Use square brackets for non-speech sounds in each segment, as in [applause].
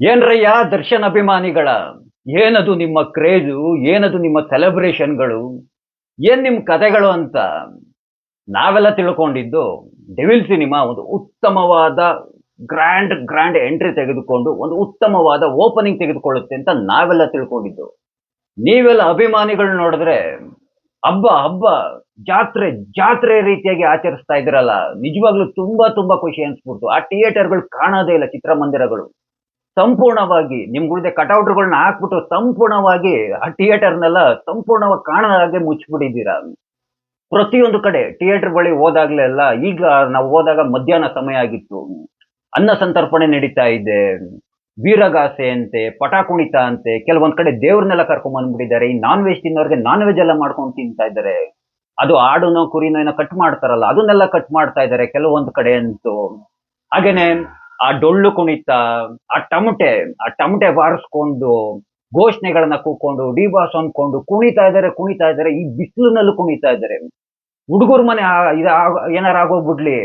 ಏನ್ರಯ್ಯ ದರ್ಶನ್ ಅಭಿಮಾನಿಗಳ ಏನದು ನಿಮ್ಮ ಕ್ರೇಜು? ಏನದು ನಿಮ್ಮ ಸೆಲೆಬ್ರೇಷನ್ಗಳು? ಏನ್ ನಿಮ್ಮ ಕಥೆಗಳು ಅಂತ? ನಾವೆಲ್ಲ ತಿಳ್ಕೊಂಡಿದ್ದು ಡೆವಿಲ್ ಸಿನಿಮಾ ಒಂದು ಉತ್ತಮವಾದ ಗ್ರ್ಯಾಂಡ್ ಗ್ರ್ಯಾಂಡ್ ಎಂಟ್ರಿ ತೆಗೆದುಕೊಂಡು ಒಂದು ಉತ್ತಮವಾದ ಓಪನಿಂಗ್ ತೆಗೆದುಕೊಳ್ಳುತ್ತೆ ಅಂತ ನಾವೆಲ್ಲ ತಿಳ್ಕೊಂಡಿದ್ದು. ನೀವೆಲ್ಲ ಅಭಿಮಾನಿಗಳು ನೋಡಿದ್ರೆ, ಹಬ್ಬ ಹಬ್ಬ, ಜಾತ್ರೆ ಜಾತ್ರೆ ರೀತಿಯಾಗಿ ಆಚರಿಸ್ತಾ ಇದ್ರಲ್ಲ ನಿಜವಾಗ್ಲೂ ತುಂಬಾ ತುಂಬಾ ಖುಷಿ ಅನ್ಸ್ಬಿಡ್ತು. ಆ ಥಿಯೇಟರ್ಗಳು ಕಾಣೋದೇ ಇಲ್ಲ ಚಿತ್ರಮಂದಿರಗಳು. ಸಂಪೂರ್ಣವಾಗಿ ನಿಮ್ಗುಳ್ದೆ ಕಟೌಟ್ಗಳನ್ನ ಹಾಕ್ಬಿಟ್ಟು ಸಂಪೂರ್ಣವಾಗಿ ಆ ಥಿಯೇಟರ್ನೆಲ್ಲ ಸಂಪೂರ್ಣವಾಗಿ ಕಾಣದ ಹಾಗೆ ಮುಚ್ಚಿಬಿಟ್ಟಿದ್ದೀರಾ? ಪ್ರತಿಯೊಂದು ಕಡೆ ಥಿಯೇಟರ್ ಬಳಿ ಹೋದಾಗ್ಲೆಲ್ಲ ಈಗ ನಾವು ಹೋದಾಗ ಮಧ್ಯಾಹ್ನ ಸಮಯ ಆಗಿತ್ತು. ಅನ್ನ ಸಂತರ್ಪಣೆ ನಡೀತಾ ಇದೆ. ವೀರಗಾಸೆ ಅಂತೆ ಪಟ ಕುಣಿತ ಅಂತೆ, ಕೆಲವೊಂದ್ ಕಡೆ ದೇವ್ರನ್ನೆಲ್ಲ ಕರ್ಕೊಂಡ್ ಬಂದ್ಬಿಟ್ಟಿದ್ದಾರೆ. ಈ ನಾನ್ ವೆಜ್ ತಿನ್ನೋರ್ಗೆ ನಾನ್ ವೆಜ್ ಎಲ್ಲ ಮಾಡ್ಕೊಂಡು ತಿಂತಾ ಇದ್ದಾರೆ. ಅದು ಆಡುನೋ ಕುರಿನೋ ಏನೋ ಕಟ್ ಮಾಡ್ತಾರಲ್ಲ, ಅದನ್ನೆಲ್ಲ ಕಟ್ ಮಾಡ್ತಾ ಇದ್ದಾರೆ ಕೆಲವೊಂದ್ ಕಡೆ ಅಂತೂ. ಹಾಗೇನೆ ಆ ಡೊಳ್ಳು ಕುಣಿತ, ಆ ಟಮಟೆ ಆ ಟಮಟೆ ಬಾರಿಸ್ಕೊಂಡು, ಘೋಷಣೆಗಳನ್ನ ಕೂಕೊಂಡು, ಡಿ ಬಾಸ್ ಅಂದ್ಕೊಂಡು ಕುಣಿತಾ ಇದ್ದಾರೆ ಕುಣಿತಾ ಇದ್ದಾರೆ ಈ ಬಿಸಿಲಿನಲ್ಲೂ ಕುಣಿತಾ ಇದ್ದಾರೆ ಹುಡುಗರ ಮನೆ ಇದು ಏನಾರ ಆಗೋಗ್ಬಿಡ್ಲಿ.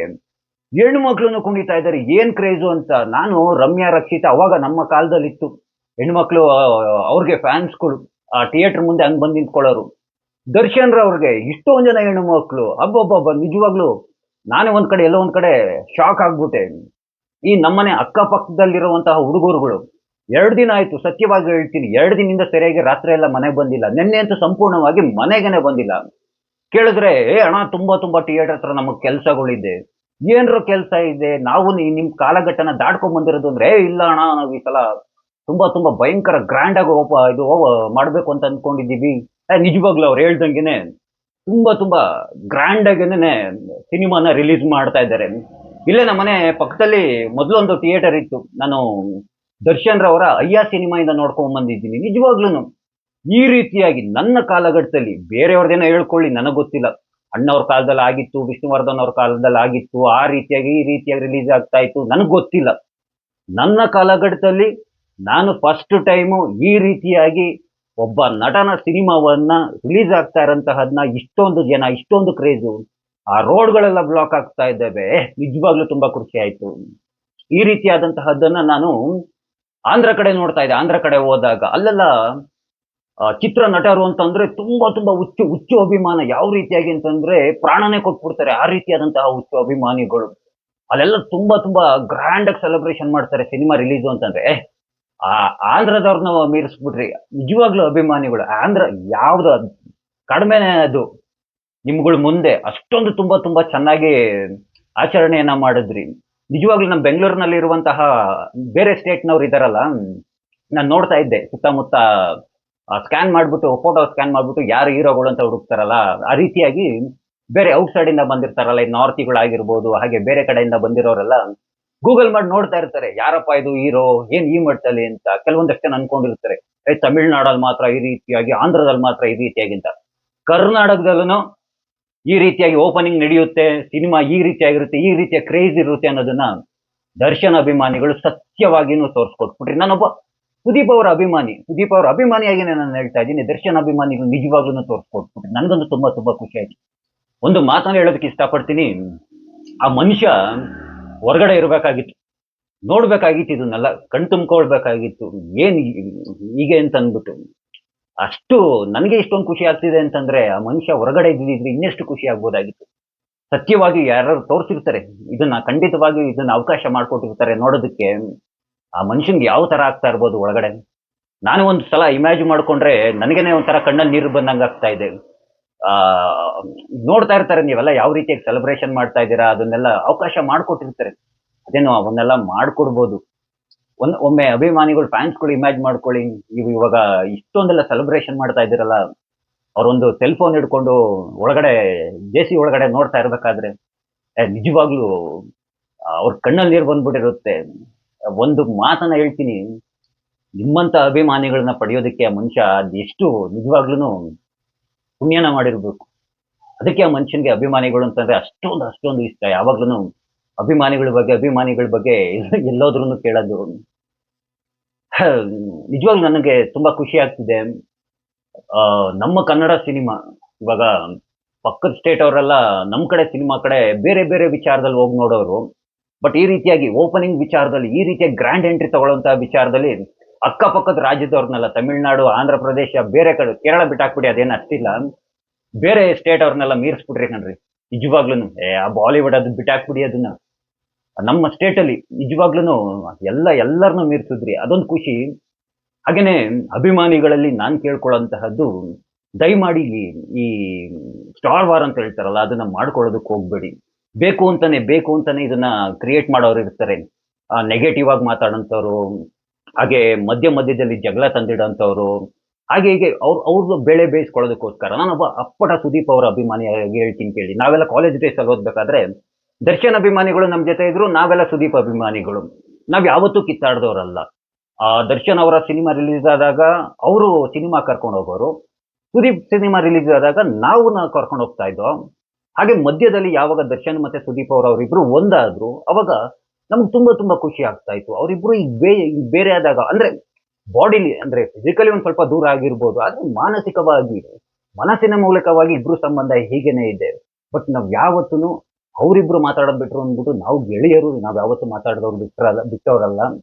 ಹೆಣ್ಣು ಕುಣಿತಾ ಇದ್ದಾರೆ ಏನ್ ಕ್ರೇಜು ಅಂತ ನಾನು ರಮ್ಯಾ, ರಕ್ಷಿತ ಅವಾಗ ನಮ್ಮ ಕಾಲದಲ್ಲಿ ಇತ್ತು ಹೆಣ್ಮಕ್ಳು ಅವ್ರಿಗೆ ಫ್ಯಾನ್ಸ್ಗಳು ಆ ಥಿಯೇಟರ್ ಮುಂದೆ ಹಂಗ್ ಬಂದ್ ನಿಂತ್ಕೊಳ್ಳೋರು. ದರ್ಶನ್ ಅವ್ರಿಗೆ ಇಷ್ಟೊಂದ್ ಜನ ಹೆಣ್ಣು ಮಕ್ಳು ಹಬ್ಬಬ್ಬಬ್ಬ ನಿಜವಾಗ್ಲು ನಾನೇ ಒಂದ್ ಕಡೆ, ಎಲ್ಲೋ ಒಂದ್ ಕಡೆ ಶಾಕ್ ಆಗ್ಬಿಟ್ಟೆ. ಈ ನಮ್ಮನೆ ಅಕ್ಕಪಕ್ಕದಲ್ಲಿರುವಂತಹ ಹುಡುಗರುಗಳು ಎರಡು ದಿನ ಆಯ್ತು ಸತ್ಯವಾಗಿ ಹೇಳ್ತೀನಿ ಎರಡು ದಿನದಿಂದ ಸರಿಯಾಗಿ ರಾತ್ರಿ ಎಲ್ಲ ಮನೆಗೆ ಬಂದಿಲ್ಲ. ನಿನ್ನೆ ಅಂತೂ ಸಂಪೂರ್ಣವಾಗಿ ಮನೆಗೇನೆ ಬಂದಿಲ್ಲ. ಕೇಳಿದ್ರೆ ಏ ಅಣ್ಣ ತುಂಬಾ ತುಂಬಾ ಥಿಯೇಟರ್ ಹತ್ರ ನಮಗೆ ಕೆಲಸಗಳಿದೆ. ಏನರ ಕೆಲಸ ಇದೆ? ನಾವು ನಿಮ್ಮ ನಿಮ್ ಕಾಲಘಟ್ಟನ ದಾಟ್ಕೊಂಡ್ ಬಂದಿರೋದು ಅಂದ್ರೆ "ಏ, ಇಲ್ಲ ಅಣ್ಣ ನಾವು ಈ ಸಲ ತುಂಬಾ ತುಂಬಾ ಭಯಂಕರ ಗ್ರ್ಯಾಂಡ್ ಆಗಿ ಓಪ ಇದು ಮಾಡಬೇಕು ಅಂತ ಅನ್ಕೊಂಡಿದೀವಿ ಏ, ನಿಜವಾಗ್ಲೂ ಅವ್ರು ಹೇಳ್ದಂಗೆನೆ ತುಂಬಾ ತುಂಬಾ ಗ್ರ್ಯಾಂಡ್ ಆಗಿನೇ ಸಿನಿಮಾನ ರಿಲೀಸ್ ಮಾಡ್ತಾ ಇದ್ದಾರೆ. ಇಲ್ಲೇ ನಮ್ಮ ಮನೆ ಪಕ್ಕದಲ್ಲಿ ಮೊದಲೊಂದು ಥಿಯೇಟರ್ ಇತ್ತು. ನಾನು ದರ್ಶನ್ ರವರ ಅಯ್ಯ ಸಿನಿಮಾಯಿಂದ ನೋಡ್ಕೊಂಡ್ ಬಂದಿದ್ದೀನಿ. ನಿಜವಾಗ್ಲೂ ಈ ರೀತಿಯಾಗಿ ನನ್ನ ಕಾಲಘಟ್ಟದಲ್ಲಿ ಬೇರೆಯವ್ರದೇನೋ ಹೇಳ್ಕೊಳ್ಳಿ, ನನಗೆ ಗೊತ್ತಿಲ್ಲ. ಅಣ್ಣವ್ರ ಕಾಲದಲ್ಲಿ ಆಗಿತ್ತು, ವಿಷ್ಣುವರ್ಧನ್ ಅವ್ರ ಕಾಲದಲ್ಲಿ ಆಗಿತ್ತು, ಆ ರೀತಿಯಾಗಿ, ಈ ರೀತಿಯಾಗಿ ರಿಲೀಸ್ ಆಗ್ತಾ ಇತ್ತು, ನನಗೆ ಗೊತ್ತಿಲ್ಲ. ನನ್ನ ಕಾಲಘಟ್ಟದಲ್ಲಿ ನಾನು ಫಸ್ಟ್ ಟೈಮು ಈ ರೀತಿಯಾಗಿ ಒಬ್ಬ ನಟನ ಸಿನಿಮಾವನ್ನ ರಿಲೀಸ್ ಆಗ್ತಾ ಇರೋಂತಹದನ್ನ ಇಷ್ಟೊಂದು ಜನ, ಇಷ್ಟೊಂದು ಕ್ರೇಜು ಆ ರೋಡ್ಗಳೆಲ್ಲ ಬ್ಲಾಕ್ ಆಗ್ತಾ ಇದ್ದಾವೆ. ನಿಜವಾಗ್ಲೂ ತುಂಬಾ ಖುಷಿ ಆಯ್ತು. ಈ ರೀತಿಯಾದಂತಹದ್ದನ್ನ ನಾನು ಆಂಧ್ರ ಕಡೆ ನೋಡ್ತಾ ಇದ್ದೆ. ಆಂಧ್ರ ಕಡೆ ಹೋದಾಗ ಅಲ್ಲೆಲ್ಲ ಚಿತ್ರ ನಟರು ಅಂತಂದ್ರೆ ತುಂಬಾ ತುಂಬಾ ಉಚ್ಚ ಉಚ್ಚ ಅಭಿಮಾನ. ಯಾವ ರೀತಿಯಾಗಿ ಅಂತಂದ್ರೆ ಪ್ರಾಣನೇ ಕೊಟ್ಬಿಡ್ತಾರೆ ಆ ರೀತಿಯಾದಂತಹ ಹುಚ್ಚು ಅಭಿಮಾನಿಗಳು. ಅಲ್ಲೆಲ್ಲ ತುಂಬಾ ತುಂಬಾ ಗ್ರ್ಯಾಂಡ್ ಆಗಿ ಸೆಲೆಬ್ರೇಷನ್ ಮಾಡ್ತಾರೆ ಸಿನಿಮಾ ರಿಲೀಸ್ ಅಂತಂದ್ರೆ. ಆ, ಆಂಧ್ರದವ್ರನ್ನ ಮೀರಿಸ್ಬಿಟ್ರಿ ನಿಜವಾಗ್ಲೂ ಅಭಿಮಾನಿಗಳು. ಆಂಧ್ರ ಯಾವ್ದು ಕಡಿಮೆನೆ ಅದು. ನಿಮ್ಗಳ ಮುಂದೆ ಅಷ್ಟೊಂದು ತುಂಬಾ ತುಂಬಾ ಚೆನ್ನಾಗಿ ಆಚರಣೆಯನ್ನ ಮಾಡಿದ್ರಿ. ನಿಜವಾಗ್ಲೂ ನಮ್ಮ ಬೆಂಗಳೂರಿನಲ್ಲಿ ಇರುವಂತಹ ಬೇರೆ ಸ್ಟೇಟ್ನವ್ರು ಇದಾರಲ್ಲ, ನಾನು ನೋಡ್ತಾ ಇದ್ದೆ. ಸುತ್ತಮುತ್ತ ಸ್ಕ್ಯಾನ್ ಮಾಡ್ಬಿಟ್ಟು ಫೋಟೋ ಸ್ಕ್ಯಾನ್ ಮಾಡ್ಬಿಟ್ಟು ಯಾರು ಹೀರೋಗಳು ಅಂತ ಹುಡುಕ್ತಾರಲ್ಲ, ಆ ರೀತಿಯಾಗಿ ಬೇರೆ ಔಟ್ ಸೈಡ್ ಇಂದ ಬಂದಿರ್ತಾರಲ್ಲ ನಾರ್ತಿಗಳಾಗಿರ್ಬೋದು, ಹಾಗೆ ಬೇರೆ ಕಡೆಯಿಂದ ಬಂದಿರೋರೆಲ್ಲ ಗೂಗಲ್ ಮಾಡಿ ನೋಡ್ತಾ ಇರ್ತಾರೆ. ಯಾರಪ್ಪ ಇದು ಹೀರೋ? ಏನ್ ಈ ಮಟ್ಟದಲ್ಲಿ ಅಂತ ಕೆಲವೊಂದಷ್ಟು ಜನ ಅನ್ಕೊಂಡಿರ್ತಾರೆ ಏ ತಮಿಳ್ನಾಡಲ್ಲಿ ಮಾತ್ರ ಈ ರೀತಿಯಾಗಿ ಆಂಧ್ರದಲ್ಲಿ ಮಾತ್ರ ಈ ರೀತಿಯಾಗಿ ಅಂತ. ಕರ್ನಾಟಕದಲ್ಲೂ ಈ ರೀತಿಯಾಗಿ ಓಪನಿಂಗ್ ನಡೆಯುತ್ತೆ ಸಿನಿಮಾ ಈ ರೀತಿಯಾಗಿರುತ್ತೆ, ಈ ರೀತಿಯ ಕ್ರೇಜ್ ಇರುತ್ತೆ ಅನ್ನೋದನ್ನ ದರ್ಶನ್ ಅಭಿಮಾನಿಗಳು ಸತ್ಯವಾಗಿನೂ ತೋರಿಸ್ಕೊಟ್ಬಿಟ್ರಿ. ನಾನೊಬ್ಬ ಸುದೀಪ್ ಅವರ ಅಭಿಮಾನಿ, ಸುದೀಪ್ ಅವರ ಅಭಿಮಾನಿಯಾಗಿನೇ ನಾನು ಹೇಳ್ತಾ ಇದ್ದೀನಿ, ದರ್ಶನ್ ಅಭಿಮಾನಿಗಳು ನಿಜವಾಗ್ಲೂ ತೋರಿಸ್ಕೊಟ್ಬಿಟ್ರಿ. ನನಗಂತೂ ತುಂಬಾ ತುಂಬಾ ಖುಷಿ ಆಯ್ತು. ಒಂದು ಮಾತನ್ನು ಹೇಳೋದಕ್ಕೆ ಇಷ್ಟಪಡ್ತೀನಿ, ಆ ಮನುಷ್ಯ ಹೊರಗಡೆ ಇರಬೇಕಾಗಿತ್ತು, ನೋಡ್ಬೇಕಾಗಿತ್ತು ಇದನ್ನೆಲ್ಲ, ಕಣ್ ತುಂಬ್ಕೊಳ್ಬೇಕಾಗಿತ್ತು, ಏನ್ ಹೀಗೆ ಅಂತ ಅಂದ್ಬಿಟ್ಟು. ಅಷ್ಟು ನನಗೆ ಇಷ್ಟೊಂದು ಖುಷಿ ಆಗ್ತಿದೆ ಅಂತಂದ್ರೆ ಆ ಮನುಷ್ಯ ಹೊರಗಡೆ ಇದ್ದಿದ್ರೆ ಇನ್ನೆಷ್ಟು ಖುಷಿ ಆಗ್ಬೋದಾಗಿತ್ತು. ಸತ್ಯವಾಗಿ ಯಾರು ತೋರಿಸಿರ್ತಾರೆ, ಇದನ್ನ ಖಂಡಿತವಾಗಿ ಇದನ್ನ ಅವಕಾಶ ಮಾಡ್ಕೊಟ್ಟಿರ್ತಾರೆ ನೋಡೋದಕ್ಕೆ. ಆ ಮನುಷ್ಯನ್ಗೆ ಯಾವ ತರ ಆಗ್ತಾ ಇರ್ಬೋದು ಒಳಗಡೆ? ನಾನು ಒಂದು ಸಲ ಇಮ್ಯಾಜಿನ್ ಮಾಡ್ಕೊಂಡ್ರೆ ನನಗೇನೆ ಒಂಥರ ಕಣ್ಣಲ್ಲಿ ನೀರು ಬಂದಂಗೆ ಆಗ್ತಾ ಇದೆ. ಆ, ನೋಡ್ತಾ ಇರ್ತಾರೆ ನೀವೆಲ್ಲ ಯಾವ ರೀತಿಯಾಗಿ ಸೆಲೆಬ್ರೇಷನ್ ಮಾಡ್ತಾ ಇದ್ದೀರಾ, ಅದನ್ನೆಲ್ಲ ಅವಕಾಶ ಮಾಡ್ಕೊಟ್ಟಿರ್ತಾರೆ. ಅದೇನೋ ಅವನ್ನೆಲ್ಲ ಮಾಡ್ಕೊಡ್ಬೋದು. ಒಂದ್ ಒಮ್ಮೆ ಅಭಿಮಾನಿಗಳು ಫ್ಯಾನ್ಸ್ಗಳು ಇಮ್ಯಾಜ್ ಮಾಡ್ಕೊಳ್ಳಿ. ನೀವು ಇವಾಗ ಇಷ್ಟೊಂದೆಲ್ಲ ಸೆಲೆಬ್ರೇಷನ್ ಮಾಡ್ತಾ ಇದ್ದೀರಲ್ಲ, ಅವರೊಂದು ಸೆಲ್ ಫೋನ್ ಹಿಡ್ಕೊಂಡು ಒಳಗಡೆ ಸಿ ಒಳಗಡೆ ನೋಡ್ತಾ ಇರ್ಬೇಕಾದ್ರೆ ನಿಜವಾಗ್ಲೂ ಅವ್ರ ಕಣ್ಣಲ್ಲಿ ನೀರು ಬಂದ್ಬಿಟ್ಟಿರುತ್ತೆ. ಒಂದು ಮಾತನ್ನ ಹೇಳ್ತೀನಿ. ನಿಮ್ಮಂತ ಅಭಿಮಾನಿಗಳನ್ನ ಪಡೆಯೋದಕ್ಕೆ ಆ ಮನುಷ್ಯ ಎಷ್ಟು ನಿಜವಾಗ್ಲೂ ಪುಣ್ಯನ ಮಾಡಿರ್ಬೇಕು. ಅದಕ್ಕೆ ಆ ಮನುಷ್ಯನಿಗೆ ಅಭಿಮಾನಿಗಳು ಅಂತಂದ್ರೆ ಅಷ್ಟೊಂದು ಅಷ್ಟೊಂದು ಇಷ್ಟ. ಯಾವಾಗ್ಲೂ ಅಭಿಮಾನಿಗಳ ಬಗ್ಗೆ ಅಭಿಮಾನಿಗಳ ಬಗ್ಗೆ ಎಲ್ಲೋದ್ರೂ ಕೇಳೋದು. [coughs] ನಿಜವಾಗ್ಲೂ ನನಗೆ ತುಂಬಾ ಖುಷಿ ಆಗ್ತಿದೆ. ನಮ್ಮ ಕನ್ನಡ ಸಿನಿಮಾ, ಇವಾಗ ಪಕ್ಕದ ಸ್ಟೇಟ್ ಅವರೆಲ್ಲ ನಮ್ಮ ಕಡೆ ಸಿನಿಮಾ ಕಡೆ ಬೇರೆ ಬೇರೆ ವಿಚಾರದಲ್ಲಿ ಹೋಗಿ ನೋಡೋರು. ಬಟ್ ಈ ರೀತಿಯಾಗಿ ಓಪನಿಂಗ್ ವಿಚಾರದಲ್ಲಿ, ಈ ರೀತಿಯಾಗಿ ಗ್ರ್ಯಾಂಡ್ ಎಂಟ್ರಿ ತಗೊಳ್ಳುವಂತಹ ವಿಚಾರದಲ್ಲಿ ಅಕ್ಕಪಕ್ಕದ ರಾಜ್ಯದವ್ರನ್ನೆಲ್ಲ, ತಮಿಳುನಾಡು, ಆಂಧ್ರ ಪ್ರದೇಶ, ಬೇರೆ ಕಡೆ, ಕೇರಳ ಬಿಟ್ಟಾಕ್ಬಿಡಿ, ಅದೇನು ಅಷ್ಟಿಲ್ಲ. ಬೇರೆ ಸ್ಟೇಟ್ ಅವ್ರನ್ನೆಲ್ಲ ಮೀರಿಸ್ಬಿಟ್ರಿ ಕಣ್ರಿ. ನಿಜವಾಗ್ಲೂ ಏ, ಆ ಬಾಲಿವುಡ್ ಅದು ಬಿಟ್ಟಾಕ್ಬಿಡಿ ಅದನ್ನ. ನಮ್ಮ ಸ್ಟೇಟ್ ಅಲ್ಲಿ ನಿಜವಾಗ್ಲೂ ಎಲ್ಲ, ಎಲ್ಲರನ್ನೂ ಮೀರಿಸಿದ್ರಿ. ಅದೊಂದು ಖುಷಿ. ಹಾಗೇನೆ ಅಭಿಮಾನಿಗಳಲ್ಲಿ ನಾನು ಕೇಳ್ಕೊಳ್ಳೋಂತಹದ್ದು ದಯಮಾಡಿ ಈ- ಸ್ಟಾರ್ ವಾರ್ ಅಂತ ಹೇಳ್ತಾರಲ್ಲ, ಅದನ್ನ ಮಾಡ್ಕೊಳ್ಳೋದಕ್ಕೆ ಹೋಗ್ಬೇಡಿ. ಬೇಕು ಅಂತಾನೆ ಬೇಕು ಅಂತಾನೆ ಇದನ್ನ ಕ್ರಿಯೇಟ್ ಮಾಡೋರು ಇರ್ತಾರೆ. ನೆಗೆಟಿವ್ ಆಗಿ ಮಾತಾಡೋಂಥವ್ರು, ಹಾಗೆ ಮಧ್ಯ ಮಧ್ಯದಲ್ಲಿ ಜಗಳ ತಂದಿಡೋಂಥವ್ರು. ಹಾಗೆ ಹೀಗೆ ಅವ್ರು ಅವ್ರ ಬೆಳೆ ಬೇಯಿಸ್ಕೊಳ್ಳೋದಕ್ಕೋಸ್ಕರ. ನಾನೊಬ್ಬ ಅಪ್ಪಟ ಸುದೀಪ್ ಅವರ ಅಭಿಮಾನಿಯಾಗಿ ಹೇಳ್ತೀನಿ ಕೇಳಿ. ನಾವೆಲ್ಲ ಕಾಲೇಜ್ ಡೇಸಲ್ಲಿ ಓದ್ಬೇಕಾದ್ರೆ ದರ್ಶನ್ ಅಭಿಮಾನಿಗಳು ನಮ್ಮ ಜೊತೆ ಇದ್ರು, ನಾವೆಲ್ಲ ಸುದೀಪ್ ಅಭಿಮಾನಿಗಳು. ನಾವ್ ಯಾವತ್ತೂ ಕಿತ್ತಾಡ್ದವ್ರಲ್ಲ. ಆ ದರ್ಶನ್ ಅವರ ಸಿನಿಮಾ ರಿಲೀಸ್ ಆದಾಗ ಅವರು ಸಿನಿಮಾ ಕರ್ಕೊಂಡು ಹೋಗೋರು. ಸುದೀಪ್ ಸಿನಿಮಾ ರಿಲೀಸ್ ಆದಾಗ ನಾವು ಕರ್ಕೊಂಡು ಹೋಗ್ತಾ ಇದ್ದೋ ಹಾಗೆ ಮಧ್ಯದಲ್ಲಿ ಯಾವಾಗ ದರ್ಶನ್ ಮತ್ತೆ ಸುದೀಪ್ ಅವರು ಅವರಿಬ್ರು ಒಂದಾದ್ರು, ಅವಾಗ ನಮ್ಗೆ ತುಂಬಾ ತುಂಬಾ ಖುಷಿ ಆಗ್ತಾ ಇತ್ತು. ಅವರಿಬ್ರು ಈಗ ಬೇ ಬೇರೆ ಆದಾಗ ಅಂದ್ರೆ ಬಾಡಿಲಿ ಅಂದ್ರೆ ಫಿಸಿಕಲಿ ಒಂದ್ ಸ್ವಲ್ಪ ದೂರ ಆಗಿರ್ಬೋದು, ಆದ್ರೆ ಮಾನಸಿಕವಾಗಿ ಮನಸ್ಸಿನ ಮೂಲಕವಾಗಿ ಇಬ್ರು ಸಂಬಂಧ ಹೀಗೇನೆ ಇದೆ. ಬಟ್ ನಾವು ಯಾವತ್ತೂ ಅವರಿಬ್ರು ಮಾತಾಡೋದ್ ಬಿಟ್ರು ಅಂದ್ಬಿಟ್ಟು ನಾವು ಗೆಳೆಯರು, ನಾವ್ ಯಾವತ್ತೂ ಮಾತಾಡಿದವ್ರು ಬಿಟ್ಟರಲ್ಲ ಬಿಟ್ಟವರಲ್ಲ.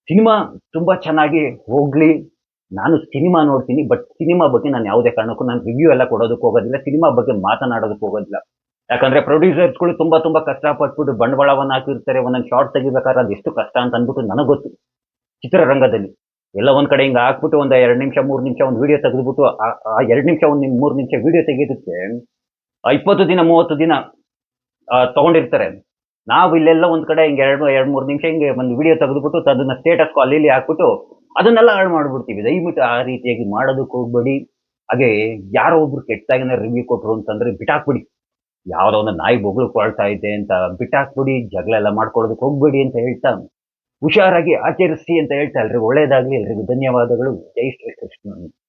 ಸಿನಿಮಾ ತುಂಬಾ ಚೆನ್ನಾಗಿ ಹೋಗ್ಲಿ. ನಾನು ಸಿನಿಮಾ ನೋಡ್ತೀನಿ, ಬಟ್ ಸಿನಿಮಾ ಬಗ್ಗೆ ನಾನು ಯಾವುದೇ ಕಾರಣಕ್ಕೂ ನಾನು ರಿವ್ಯೂ ಎಲ್ಲ ಕೊಡೋದಕ್ಕೆ ಹೋಗೋದಿಲ್ಲ, ಸಿನಿಮಾ ಬಗ್ಗೆ ಮಾತನಾಡೋದಕ್ಕೆ ಹೋಗೋದಿಲ್ಲ. ಯಾಕಂದ್ರೆ ಪ್ರೊಡ್ಯೂಸರ್ಸ್ಗಳು ತುಂಬಾ ತುಂಬಾ ಕಷ್ಟಪಟ್ಬಿಟ್ಟು ಬಂಡವಾಳವನ್ನ ಹಾಕಿರ್ತಾರೆ, ಒಂದೊಂದು ಶಾರ್ಟ್ ತೆಗಿಬೇಕಾದ್ರೆ ಅದು ಎಷ್ಟು ಕಷ್ಟ ಅಂತ ಅಂದ್ಬಿಟ್ಟು ನನಗೆ ಗೊತ್ತು. ಚಿತ್ರರಂಗದಲ್ಲಿ ಎಲ್ಲ ಒಂದ್ ಕಡೆ ಹಿಂಗ್ ಹಾಕ್ಬಿಟ್ಟು ಒಂದ್ ಎರಡು ನಿಮಿಷ, ಮೂರು ನಿಮಿಷ ಒಂದು ವಿಡಿಯೋ ತೆಗೆದ್ಬಿಟ್ಟು ಆ- ಎರಡು ನಿಮಿಷ, ಒಂದು ಮೂರು ನಿಮಿಷ ವಿಡಿಯೋ ತೆಗೆಯೋದಕ್ಕೆ ಇಪ್ಪತ್ತು ದಿನ, ಮೂವತ್ತು ದಿನ ತಗೊಂಡಿರ್ತಾರೆ. ನಾವು ಇಲ್ಲೆಲ್ಲ ಒಂದ್ ಕಡೆ ಹಿಂಗೆ ಎರಡು ಎರಡ್ ಮೂರ್ ನಿಮಿಷ ಹಿಂಗೆ ಒಂದು ವಿಡಿಯೋ ತೆಗೆದುಬಿಟ್ಟು ಅದನ್ನ ಸ್ಟೇಟಸ್ ಅಲ್ಲಿ ಇಲ್ಲಿ ಹಾಕ್ಬಿಟ್ಟು ಅದನ್ನೆಲ್ಲ ಹಾಳು ಮಾಡ್ಬಿಡ್ತೀವಿ. ದಯವಿಟ್ಟು ಆ ರೀತಿಯಾಗಿ ಮಾಡೋದಕ್ಕೆ ಹೋಗ್ಬೇಡಿ. ಹಾಗೆ ಯಾರೋ ಒಬ್ರು ಕೆಟ್ಟದಾಗಿನ ರಿವ್ಯೂ ಕೊಟ್ರು ಅಂತಂದ್ರೆ ಬಿಟ್ಟಾಕ್ಬಿಡಿ. ಯಾವ್ದೋ ಒಂದು ನಾಯಿ ಬೊಗಳು ಕೊಳ್ತಾ ಇದೆ ಅಂತ ಬಿಟ್ಟಾಕ್ಬಿಡಿ. ಜಗಳ ಎಲ್ಲ ಮಾಡ್ಕೊಳ್ಳೋದಕ್ಕೆ ಹೋಗ್ಬೇಡಿ ಅಂತ ಹೇಳ್ತಾ ಹುಷಾರಾಗಿ ಆಚರಿಸಿ ಅಂತ ಹೇಳ್ತಾ ಎಲ್ರಿಗೂ ಒಳ್ಳೇದಾಗ್ಲಿ. ಎಲ್ರಿಗೂ ಧನ್ಯವಾದಗಳು. ಜೈ ಶ್ರೀ ಕೃಷ್ಣ.